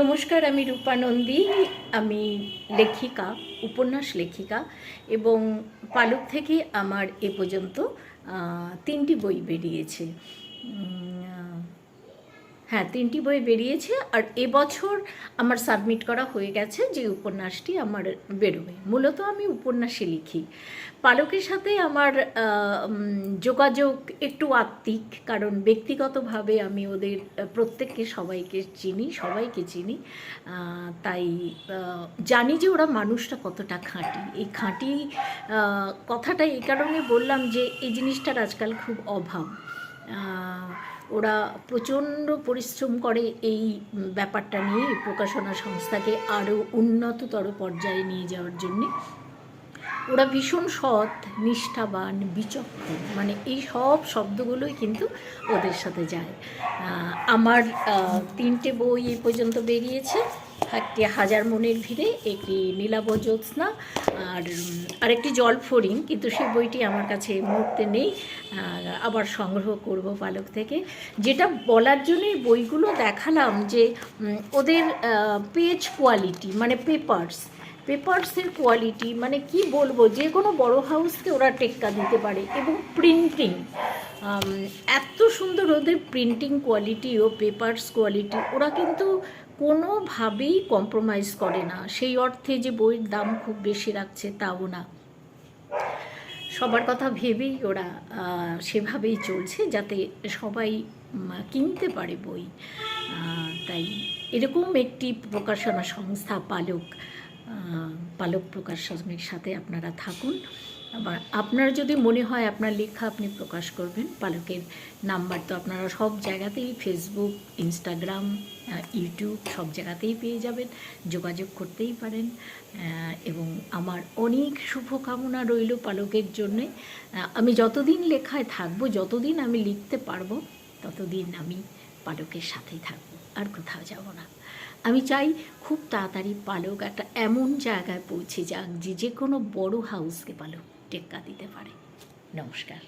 নমস্কার, আমি রূপানন্দী আমি লেখিকা, উপন্যাস লেখিকা এবং পালক থেকে আমার এ পর্যন্ত তিনটি বই বেরিয়েছে। হ্যাঁ তিনটি বই বেরিয়েছে আর এবছর আমার সাবমিট করা হয়ে গেছে যে উপন্যাসটি আমার বেরোবে। মূলত আমি উপন্যাসে লিখি। পালকের সাথে আমার যোগাযোগ একটু আত্মিক, কারণ ব্যক্তিগতভাবে আমি ওদের প্রত্যেককে সবাইকে চিনি সবাইকে চিনি। তাই জানি যে ওরা মানুষটা কতটা খাঁটি। এই খাঁটি কথাটা এই কারণে বললাম যে এই জিনিসটার আজকাল খুব অভাব। ওরা প্রচণ্ড পরিশ্রম করে এই ব্যাপারটা নিয়ে প্রকাশনা সংস্থাকে আরও উন্নততর পর্যায়ে নিয়ে যাওয়ার জন্যে। ওরা ভীষণ সৎ, নিষ্ঠাবান, বিচক্ষণ মানে এই সব শব্দগুলোই কিন্তু ওদের সাথে যায়। আমার তিনটে বই এই পর্যন্ত বেরিয়েছে। একটি হাজার মনের ভিড়ে একটি নীলাভ জ্যোৎস্না আর আরেকটি জল ফরিং কিন্তু সেই বইটি আমার কাছে এই মুহূর্তে নেই আবার সংগ্রহ করব পালক থেকে। যেটা বলার জন্য বইগুলো দেখালাম যে ওদের পেজ কোয়ালিটি মানে পেপার্স পেপারসের কোয়ালিটি মানে কি বলব, যে কোনো বড় হাউসকে ওরা টেক্কা দিতে পারে, এবং প্রিন্টিং এত সুন্দর ওদের প্রিন্টিং কোয়ালিটি ও পেপারস কোয়ালিটি ওরা কিন্তু কোনোভাবেই কম্প্রোমাইজ করে না। সেই অর্থে যে বইয়ের দাম খুব বেশি রাখছে তাও না। সবার কথা ভেবেই ওরা সেভাবেই চলছে যাতে সবাই কিনতে পারে বই। তাই এরকম একটি প্রকাশনা সংস্থা পালক পালক প্রকাশনের সাথে আপনারা থাকুন। আবার আপনার যদি মনে হয় আপনার লেখা আপনি প্রকাশ করবেন, পালকের নাম্বার তো আপনারা সব জায়গাতেই ফেসবুক ইনস্টাগ্রাম ইউটিউব সব জায়গাতেই পেয়ে যাবেন, যোগাযোগ করতেই পারেন এবং আমার অনেক শুভকামনা রইল পালকের জন্যে। আমি যতদিন লেখায় থাকব, যতদিন আমি লিখতে পারব, ততদিন আমি পালকের সাথেই থাকব, আর কোথাও যাব না। আমি চাই খুব তাড়াতাড়ি পালক একটা এমন জায়গায় পৌঁছে যাক যে যে কোনো বড় হাউসকে পালক। টেক্কা দিতে পারে। নমস্কার।